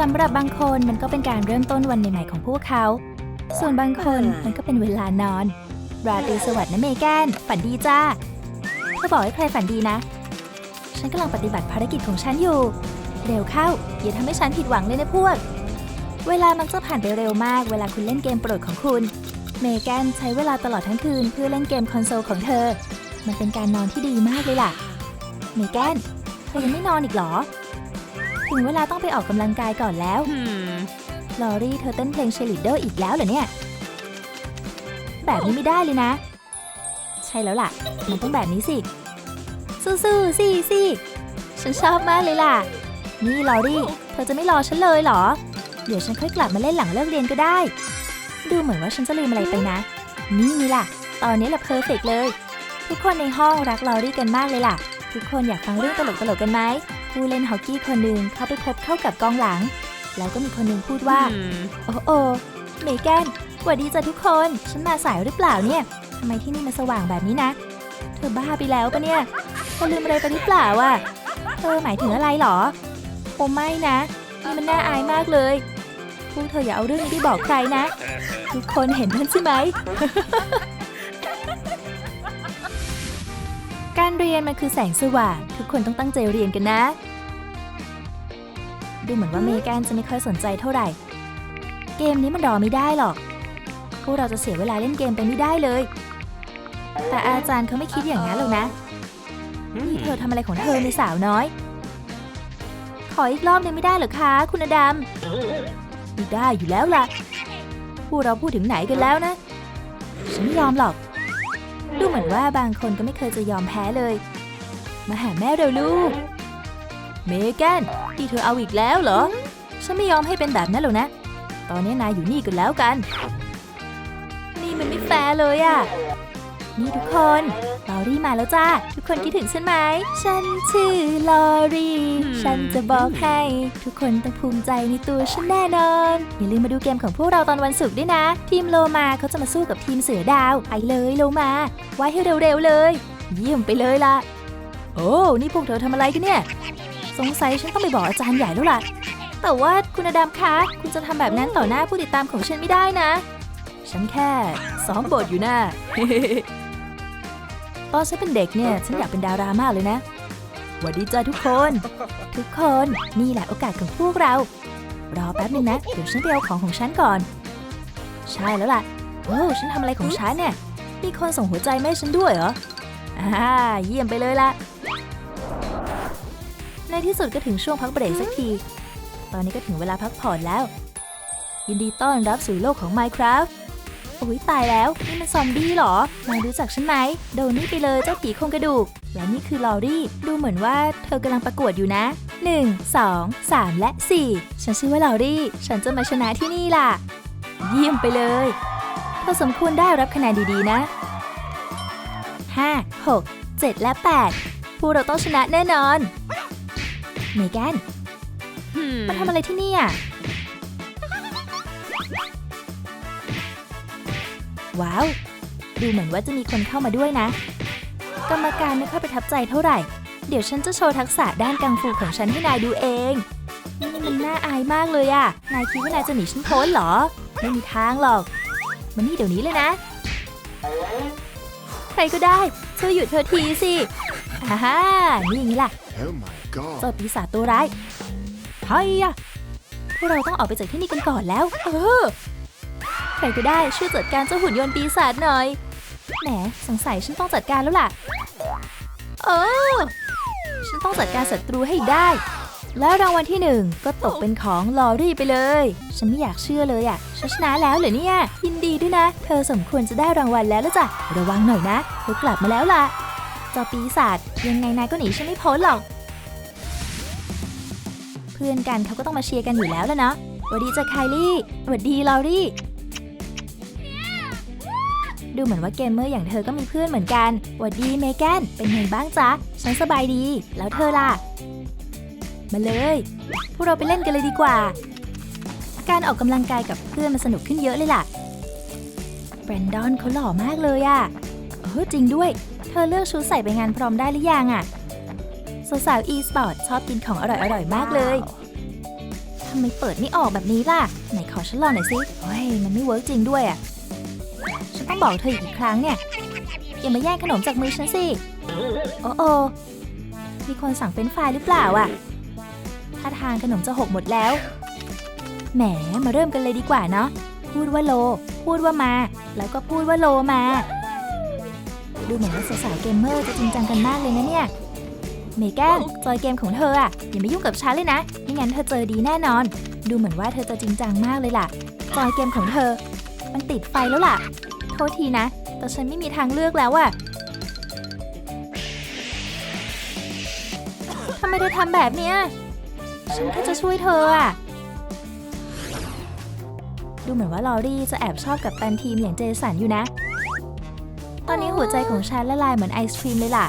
สำหรับบางคนมันก็เป็นการเริ่มต้นวันใหม่ๆของพวกเขา ส่วนบางคนมันก็เป็นเวลานอน ราตรีสวัสดิ์นะเมแกน ฝันดีจ้าเธอบอกให้ใครฝันดีนะ ฉันกำลังปฏิบัติภารกิจของฉันอยู่ เร็วเข้า อย่าทำให้ฉันผิดหวังเลยนะพวก เวลามักจะผ่านไปเร็วมาก เวลาคุณเล่นเกมโปรดของคุณ เมแกนใช้เวลาตลอดทั้งคืนเพื่อเล่นเกมคอนโซลของเธอ มันเป็นการนอนที่ดีมากเลยล่ะ เมแกนเธอยังไม่นอนอีกเหรอ ถึงเวลาต้องไปออกกำลังกายก่อนแล้ว Hmm. ลอรี่เธอเต้นเพลงเชลิดเดอร์อีกแล้วเหรอเนี่ย แบบนี้ไม่ได้เลยนะ ใช่แล้วล่ะ มันต้องแบบนี้สิ สู้ๆสิสิฉันชอบมากเลยล่ะ นี่ลอรี่ เธอจะไม่รอฉันเลยเหรอ เดี๋ยวฉันค่อยกลับมาเล่นหลังเลิกเรียนก็ได้ ดูเหมือนว่าฉันจะลืมอะไรไปนะ นี่นี่ล่ะ ตอนนี้แหละเพอร์เฟกเลย ทุกคนในห้องรักลอรี่กันมากเลยล่ะ ทุกคนอยากฟังเรื่องตลกๆกันไหม ผู้เล่นฮอกกี้คนหนึ่งเขาไปพบเข้ากับกองหลัง แล้วก็มีคนหนึ่งพูดว่า Hmm. โอ้โอเมแกนสวัสดีจ้ะทุกคน ฉันมาสายหรือเปล่าเนี่ยทำไมที่นี่มันสว่างแบบนี้นะ เธอบ้าไปแล้วปะเนี่ยเธอลืมอะไรไปหรือเปล่าอะเธอหมายถึงอะไรหรอโอ้ไม่นะนี่มันน่าอายมากเลยพวกเธออย่าเอาเรื่องนี้ไปบอกใครนะ ทุกคนเห็นมันใช่ไหม การเรียนมันคือแสงสว่าง ทุกคนต้องตั้งใจเรียนกันนะ ดูเหมือนว่าเมแกนจะไม่ค่อยสนใจเท่าไหร่ เกมนี้มันรอไม่ได้หรอก พวกเราจะเสียเวลาเล่นเกมไปไม่ได้เลย แต่อาจารย์เขาไม่คิดอย่างนั้นหรอกนะนี่เธอทำอะไรของเธอในสาวน้อย ขออีกรอบนึงไม่ได้เหรอคะ คุณอดัมไม่ได้อยู่แล้วล่ะ พวกเราพูดถึงไหนกันแล้วนะ ฉันไม่ยอมหรอก ดูเหมือนว่าบางคนก็ไม่เคยจะยอมแพ้เลย มาหาแม่เร็วลูก เมแกนที่เธอเอาอีกแล้วเหรอ ฉันไม่ยอมให้เป็นแบบนั้นหรอกนะ ตอนนี้นายอยู่นี่กันแล้วกัน นี่มันไม่แฟร์เลยอะ นี่ทุกคนลอรี่มาแล้วจ้า ทุกคนคิดถึงฉันไหม ฉันชื่อลอรี่ Hmm. ฉันจะบอกให้ ทุกคนต้องภูมิใจในตัวฉันแน่นอน อย่าลืมมาดูเกมของพวกเราตอนวันศุกร์ด้วยนะ ทีมโลมาเขาจะมาสู้กับทีมเสือดาว ไปเลยโลมา ไว้ให้เร็วๆเลย เยี่ยมไปเลยล่ะ โอ้ นี่พวกเธอทำอะไรกันเนี่ย สงสัยฉันต้องไปบอกอาจารย์ใหญ่แล้วล่ะ แต่ว่าคุณอดัมคะ คุณจะทำแบบนั้นต่อหน้าผู้ติดตามของฉันไม่ได้นะ ฉันแค่ซ้อมบทอยู่นะ ตอนฉันเป็นเด็กเนี่ย ฉันอยากเป็นดารามากเลยนะหวัสดีจ้าทุกคน ทุกคนนี่แหละโอกาสของพวกเรา รอแป๊บนึงนะ เดี๋ยวฉันไปเอาของของฉันก่อน ใช่แล้วล่ะโอ้ฉันทำอะไรของฉันเนี่ยมีคนส่งหัวใจมาให้ฉันด้วยเหรออ่าเยี่ยมไปเลยล่ะ ในที่สุดก็ถึงช่วงพักเบรกสักที ตอนนี้ก็ถึงเวลาพักผ่อนแล้ว ยินดีต้อนรับสู่โลกของ Minecraft โอ้ยตายแล้ว นี่มันซอมบี้เหรอนายรู้จักฉันไหมโดนนี่ไปเลยเจ้าผีโครงกระดูก และนี่คือลอรี่ ดูเหมือนว่าเธอกำลังประกวดอยู่นะ 1 2 3 และ 4 ฉันชื่อว่าลอรี่ ฉันจะมาชนะที่นี่ล่ะ เยี่ยมไปเลยเธอสมควรได้รับคะแนนดีๆนะ 5 6 7 และ 8 พวกเราต้องชนะแน่นอนเมแกน Hmm. มาทำอะไรที่นี่อะ ว้าว ดูเหมือนว่าจะมีคนเข้ามาด้วยนะ กรรมการไม่ค่อยประทับใจเท่าไหร่ เดี๋ยวฉันจะโชว์ทักษะด้านกังฟูของฉันให้นายดูเองนี่มันน่าอายมากเลยอะนายคิดว่านายจะหนีฉันพ้นเหรอ ไม่มีทางหรอก มันนี่เดี๋ยวนี้เลยนะ ใครก็ได้ช่วยหยุดเธอทีสิอ่าฮ่านี่อย่างนี้ล่ะ Oh my god. เจ้าปีศาจตัวร้ายเฮ้ยอะพวกเราต้องออกไปจากที่นี่กันก่อนแล้ว เออ ใครก็ได้ช่วยจัดการเจ้าหุ่นยนต์ปีศาจหน่อย แหมสงสัยฉันต้องจัดการแล้วล่ะ เออ ฉันต้องจัดการศัตรูให้ได้ แล้วรางวัลที่หนึ่งก็ตกเป็นของลอรี่ไปเลย ฉันไม่อยากเชื่อเลยอะฉันชนะแล้วเหรอเนี่ย ยินดีด้วยนะ เธอสมควรจะได้รางวัลแล้วละจ้ะ ระวังหน่อยนะ เธอกลับมาแล้วล่ะเจ้าปีศาจยังไงนายก็หนีฉันไม่พ้นหรอก เพื่อนกันเขาก็ต้องมาเชียร์กันอยู่แล้วแล้วเนาะหวัสดีจ้ะไคลี่หวัสดีลอรี่ ดูเหมือนว่าเกมเมอร์อย่างเธอก็มีเพื่อนเหมือนกันหวัสดีเมแกน เป็นไงบ้างจ๊ะ ฉันสบายดี แล้วเธอล่ะ มาเลย พวกเราไปเล่นกันเลยดีกว่า การออกกำลังกายกับเพื่อนมันสนุกขึ้นเยอะเลยล่ะ แบรนดอนเขาหล่อมากเลยอะเออจริงด้วย เธอเลือกชุดใส่ไปงานพร้อมได้หรือยังอะสาวๆ e-sport ชอบกินของอร่อยๆ มากเลยทำไมเปิดไม่ออกแบบนี้ล่ะ ไหนขอฉันลองหน่อยสิเฮ้ย มันไม่เวิร์กจริงด้วยอะ ต้องบอกเธออีกครั้งเนี่ย อย่ามาแย่งขนมจากมือฉันสิ โอ้โอมีคนสั่งเป็นไฟหรือเปล่าอะ ถ้าทางขนมจะหกหมดแล้ว แหม มาเริ่มกันเลยดีกว่าเนาะ พูดว่าโล พูดว่ามา แล้วก็พูดว่าโลมา ดูเหมือนว่าสาวๆเกมเมอร์จะจริงจังกันมากเลยนะเนี่ย เมแกนจอยเกมของเธออะอย่ามายุ่งกับฉันเลยนะ ไม่งั้นเธอเจอดีแน่นอน ดูเหมือนว่าเธอจะจริงจังมากเลยล่ะ จอยเกมของเธอ มันติดไฟแล้วล่ะ ทษทีนะ แต่ฉันไม่มีทางเลือกแล้วอะทำไมเธอทำแบบเนี้ย ฉันแค่จะช่วยเธออะดูเหมือนว่าลอรี่จะแอบชอบกับตันทีมอย่างเจสันอยู่นะ ตอนนี้หัวใจของฉันละลายเหมือนไอศครีมเลยล่ะ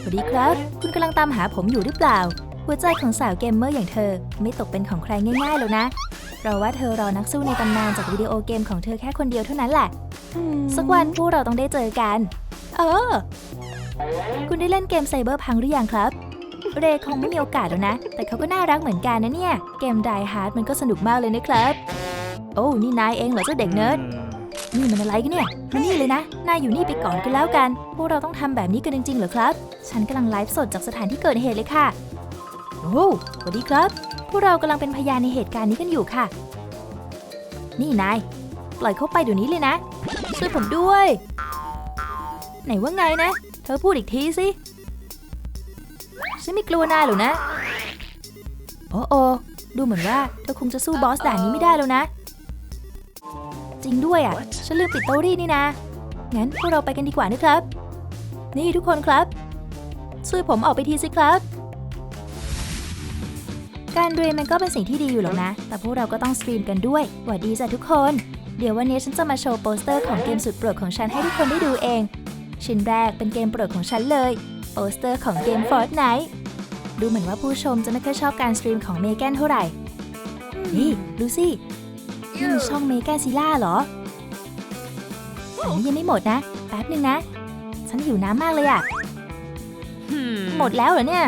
สวัสดีครับ คุณกำลังตามหาผมอยู่หรือเปล่า หัวใจของสาวเกมเมอร์อย่างเธอ ไม่ตกเป็นของใครง่ายๆแล้วนะ เราว่าเธอรอนักสู้ในตำนานจากวิดีโอเกมของเธอแค่คนเดียวเท่านั้นแหละสักวันพวกเราต้องได้เจอกัน เออ คุณได้เล่นเกมไซเบอร์พังหรือยังครับ เรย์คงไม่มีโอกาสแล้วนะ แต่เขาก็น่ารักเหมือนกันนะเนี่ย เกม Die Hard มันก็สนุกมากเลยนะครับ โอ้นี่นายเองเหรอเจ้าเด็กเนิร์ดนี่มันอะไรกันเนี่ยมานี่เลยนะ นายอยู่นี่ไปก่อนกันแล้วกัน พวกเราต้องทำแบบนี้กันจริงๆเหรอครับ ฉันกำลังไลฟ์สดจากสถานที่เกิดเหตุเลยค่ะ โอ้สวัสดีครับ พวกเรากำลังเป็นพยานในเหตุการณ์นี้กันอยู่ค่ะ นี่นาย ปล่อยเขาไปเดี๋ยวนี้เลยนะ ช่วยผมด้วย ไหนว่าไงนะ เธอพูดอีกทีสิ ฉันไม่กลัวนายหรอกนะ โอ้โอดูเหมือนว่าเธอคงจะสู้บอสด่านนี้ไม่ได้แล้วนะ จริงด้วยอะ ฉันลืมปิดเตารีดนี่นะ งั้นพวกเราไปกันดีกว่านะครับ นี่ทุกคนครับ ช่วยผมออกไปทีสิครับ การเรียนมันก็เป็นสิ่งที่ดีอยู่หรอกนะ แต่พวกเราก็ต้องสตรีมกันด้วยหวัดดีจ้ะทุกคน เดี๋ยววันนี้ฉันจะมาโชว์โปสเตอร์ของเกมสุดโปรดของฉันให้ทุกคนได้ดูเอง ชิ้นแรกเป็นเกมโปรดของฉันเลย โปสเตอร์ของเกม Fortnite ดูเหมือนว่าผู้ชมจะไม่ค่อยชอบการสตรีมของเมแกนเท่าไหร่ นี่ดูสินี่มันช่องเมแกนซิล่าเหรออันนี้ยังไม่หมดนะ แป๊บหนึ่งนะ ฉันหิวน้ำมากเลยอะหมดแล้วเหรอเนี่ย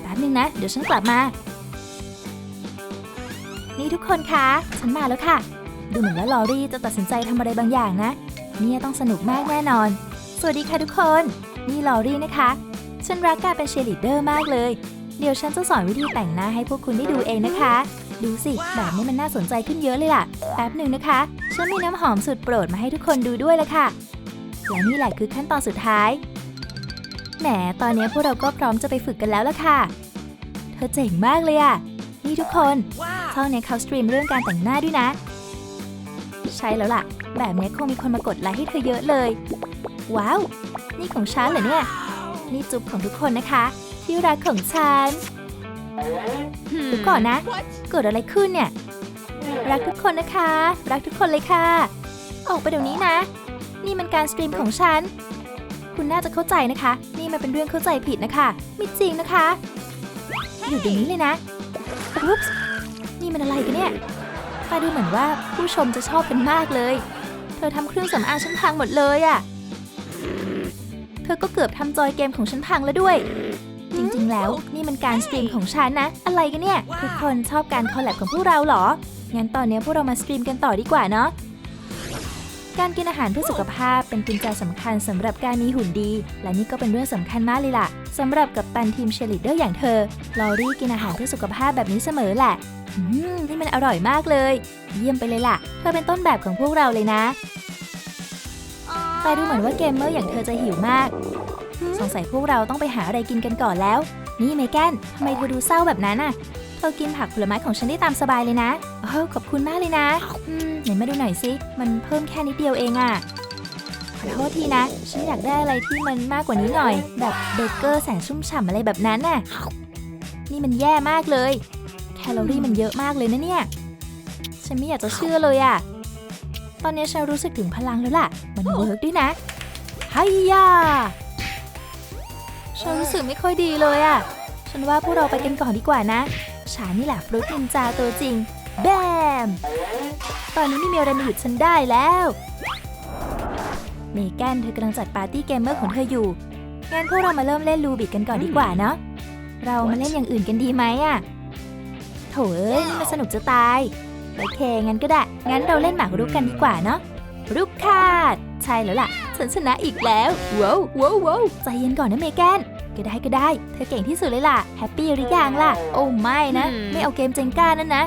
แป๊บหนึ่งนะ เดี๋ยวฉันกลับมา นี่ทุกคนคะ ฉันมาแล้วค่ะ ดูเหมือนว่าลอรี่จะตัดสินใจทำอะไรบางอย่างนะ เนี่ยต้องสนุกมากแน่นอน สวัสดีค่ะทุกคน นี่ลอรี่นะคะ ฉันรักการเป็นเชียร์ลีดเดอร์มากเลย เดี๋ยวฉันจะสอนวิธีแต่งหน้าให้พวกคุณได้ดูเองนะคะ ดูสิแบบนี้มันน่าสนใจขึ้นเยอะเลยล่ะ แป๊บหนึ่งนะคะ ฉันมีน้ำหอมสุดโปรดมาให้ทุกคนดูด้วยละค่ะ และนี่แหละคือขั้นตอนสุดท้าย แหม ตอนนี้พวกเราก็พร้อมจะไปฝึกกันแล้วละค่ะ เธอเจ๋งมากเลยอะ นี่ทุกคนช่องนี้เขาสตรีมเรื่องการแต่งหน้าด้วยนะ ใช่แล้วล่ะ แบบนี้คงมีคนมากดไลค์ให้เธอเยอะเลย ว้าว นี่ของฉันเหรอเนี่ย นี่จุ๊บของทุกคนนะคะ ที่รักของฉันเดี๋ยวก่อนนะ เกิดอะไรขึ้นเนี่ย รักทุกคนนะคะ รักทุกคนเลยค่ะ ออกไปเดี๋ยวนี้นะ นี่มันการสตรีมของฉัน คุณน่าจะเข้าใจนะคะ นี่มันเป็นเรื่องเข้าใจผิดนะคะ ไม่จริงนะคะ อยู่เดี๋ยวนี้เลยนะ อุ๊ปส์นี่มันอะไรกันเนี่ยตาดูเหมือนว่าผู้ชมจะชอบกันมากเลย เธอทำเครื่องสำอางฉันพังหมดเลยอะ่ะ เธอก็เกือบทำจอยเกมของฉันพังแล้วด้วย จริงๆ แล้วนี่มันการสตรีมของฉันนะ อะไรกันเนี่ย ทุกคนชอบการคอลแลบของพวกเราเหรอ งั้นตอนนี้พวกเรามาสตรีมกันต่อดีกว่าเนาะ การกินอาหารเพื่อสุขภาพเป็นกุญแจสำคัญสำหรับการมีหุ่นดี และนี่ก็เป็นเรื่องสำคัญมากเลยล่ะสำหรับกับตันทีมเชลิดเดอร์อย่างเธอ ลอรี่กินอาหารเพื่อสุขภาพแบบนี้เสมอแหละ อืมนี่มันอร่อยมากเลย เยี่ยมไปเลยล่ะ เธอเป็นต้นแบบของพวกเราเลยนะ แต่ดูเหมือนว่าเกมเมอร์อย่างเธอจะหิวมาก สงสัยพวกเราต้องไปหาอะไรกินกันก่อนแล้ว นี่เมแกนทำไมเธอดูเศร้าแบบนั้นน่ะ เธอกินผักผลไม้ของฉันได้ตามสบายเลยนะเออขอบคุณมากเลยนะอืม ไหนมาดูหน่อยสิมันเพิ่มแค่นิดเดียวเองอะขอโทษทีนะ ฉันอยากได้อะไรที่มันมากกว่านี้หน่อย แบบเบเกอร์แสนชุ่มฉ่ำอะไรแบบนั้นน่ะ นี่มันแย่มากเลย แคลอรี่มันเยอะมากเลยนะเนี่ย ฉันไม่อยากจะเชื่อเลยอะตอนนี้ฉันรู้สึกถึงพลังแล้วล่ะ มันเวิร์กด้วยนะไฮยาฉันรู้สึกไม่ค่อยดีเลยอะฉันว่าพวกเราไปกันก่อนดีกว่านะ ฉันนี่แหละฟรุตนินจาตัวจริง แบม ตอนนี้ไม่มีอะไรมาหยุดฉันได้แล้ว เมแกนเธอกำลังจัดปาร์ตี้เกมเมอร์ของเธออยู่ งั้นพวกเรามาเริ่มเล่นลูบิกกันก่อนดีกว่าเนาะ เรามาเล่นอย่างอื่นกันดีไหมอะโถเอ้ยนี่มันสนุกจะตาย โอเค งั้นก็ได้ งั้นเราเล่นหมากรุกกันดีกว่าเนาะ รุกคาด ใช่แล้วล่ะ ฉันชนะอีกแล้ว ว้าวว้าวว้าวใจเย็นก่อนนะเมแกนก็ได้ก็ได้ เธอเก่งที่สุดเลยล่ะ แฮปปี้หรือยังล่ะ โอ้ไม่นะ ไม่เอาเกมเจงก้านั่นนะ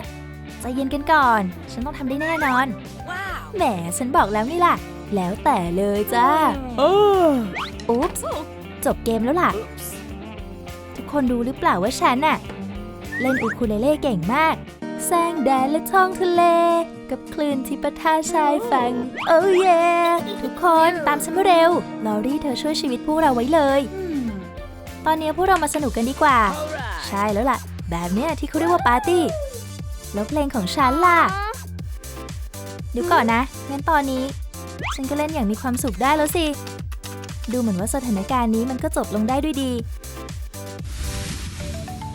ใจเย็นกันก่อน ฉันต้องทำได้แน่นอน แหม ฉันบอกแล้วนี่ล่ะ แล้วแต่เลยจ้าอุ๊ปส์จบเกมแล้วล่ะ ทุกคนรู้หรือเปล่าว่าฉันน่ะ เล่นอูคูเลเล่เก่งมากแสงแดดและท้องทะเล กับคลื่นที่ปะทะชายฝั่งโอ้เย่ทุกคนตามฉันมาเร็ว ลอรี่เธอช่วยชีวิตพวกเราไว้เลย ตอนนี้พวกเรามาสนุกกันดีกว่า ใช่แล้วล่ะ แบบเนี้ยที่เขาเรียกว่าปาร์ตี้ แล้วเพลงของฉันล่ะเดี๋ยวก่อนนะงั้นตอนนี้ ฉันก็เล่นอย่างมีความสุขได้แล้วสิ ดูเหมือนว่าสถานการณ์นี้มันก็จบลงได้ด้วยดี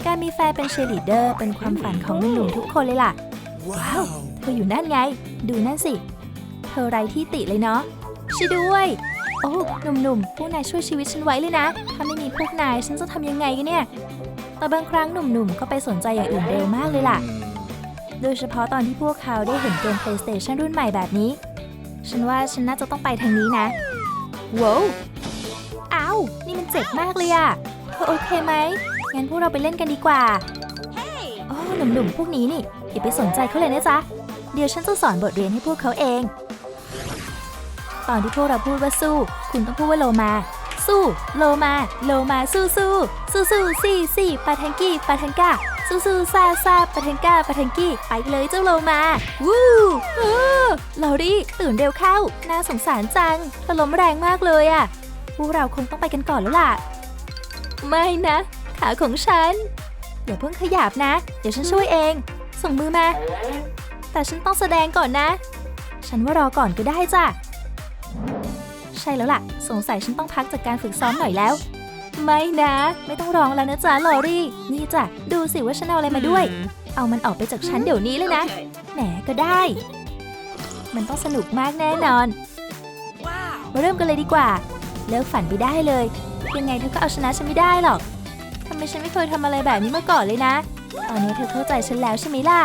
การมีแฟนเป็นเชยร์ลีดเดอร์เป็นความฝันของหนุ่มๆทุกคนเลยล่ะ ว้าว เธออยู่นั่นไง ดูนั่นสิ เธอไรที่ติเลยเนาะช่วยด้วย โอ้หนุ่มๆพวกนายช่วยชีวิตฉันไว้เลยนะ ถ้าไม่มีพวกนายฉันจะทำยังไงกันเนี่ย แต่บางครั้งหนุ่มๆก็ไปสนใจอย่างอื่นเร็วมากเลยล่ะ โดยเฉพาะตอนที่พวกเขาได้เห็นเกม PlayStation รุ่นใหม่แบบนี้ ฉันว่าฉันน่าจะต้องไปทางนี้นะว้าวอ้าว นี่มันเจ็บมากเลยอะเธอโอเคไหม งั้นพวกเราไปเล่นกันดีกว่าโอ้หนุ่มๆ พวกนี้นี่ อย่าไปสนใจเขาเลยนะจ๊ะ เดี๋ยวฉันจะสอนบทเรียนให้พวกเขาเอง ตอนที่พวกเราพูดว่าสู้ คุณต้องพูดว่าโลมา สู้ โลมา โลมาสู้สู้สู้สู้ซี่ซี่ปาทังกี้ปาทังก้า สู้สู้ซาซาปาทังก้าปาทังกี้ ไปเลยเจ้าโลมา วู้เออลอรี่ ตื่นเร็วเข้า น่าสงสารจังเธอล้มแรงมากเลยอะพวกเราคงต้องไปกันก่อนแล้วล่ะ ไม่นะ ขาของฉันอย่าเพิ่งขยับนะ เดี๋ยวฉันช่วยเอง ส่งมือมา แต่ฉันต้องแสดงก่อนนะ ฉันว่ารอก่อนก็ได้จ้ะ ใช่แล้วล่ะ สงสัยฉันต้องพักจากการฝึกซ้อมหน่อยแล้ว ไม่นะ ไม่ต้องร้องแล้วนะจ๊ะลอรี่ นี่จ้ะดูสิว่าฉันเอาอะไรมาด้วย เอามันออกไปจากฉันเดี๋ยวนี้เลยนะ แหมก็ได้ มันต้องสนุกมากแน่นอน มาเริ่มกันเลยดีกว่า เลิกฝันไปได้เลย ยังไงเธอก็เอาชนะฉันไม่ได้หรอกทำไมฉันไม่เคยทำอะไรแบบนี้มาก่อนเลยนะ ตอนนี้เธอเข้าใจฉันแล้วใช่ไหมล่ะ